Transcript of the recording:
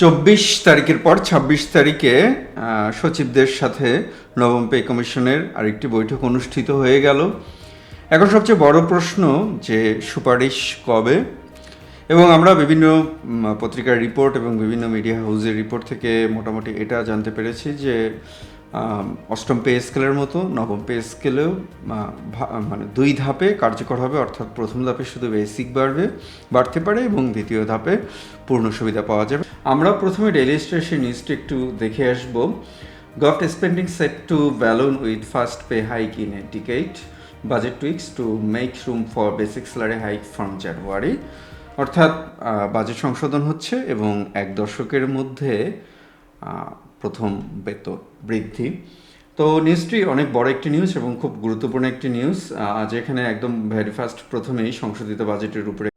চব্বিশ তারিখের পর, ছাব্বিশ তারিখে সচিবদের সাথে নবম পে কমিশনের আরেকটি বৈঠক অনুষ্ঠিত হয়ে গেল। এখন সবচেয়ে বড় প্রশ্ন যে সুপারিশ কবে? এবং আমরা বিভিন্ন পত্রিকার রিপোর্ট এবং বিভিন্ন মিডিয়া হাউসের রিপোর্ট থেকে মোটামুটি এটা জানতে পেরেছি যে অষ্টম পে স্কেলের মতো, নবম পে স্কেলেও মানে দুই ধাপে কার্যকর হবে, অর্থাৎ প্রথম ধাপে শুধু বেসিক বাড়বে, বাড়তে পারে এবং দ্বিতীয় ধাপে পূর্ণ সুবিধা পাওয়া যাবে। আমরা প্রথমে ডেইলি স্টেশন নিউজটা একটু দেখে আসব। Govt spending set to balloon with first pay hike in a decade budget tweaks to make room for basic salary hike from January অর্থাৎ বাজেট সংশোধন হচ্ছে এবং এক দশকের মধ্যে প্রথম বেতন বৃদ্ধি। তো নিউজটি অনেক বড় একটি নিউজ এবং খুব গুরুত্বপূর্ণ একটি নিউজ যেখানে একদম ভেরি ফার্স্ট প্রথমেই সংশোধিত বাজেটের উপরে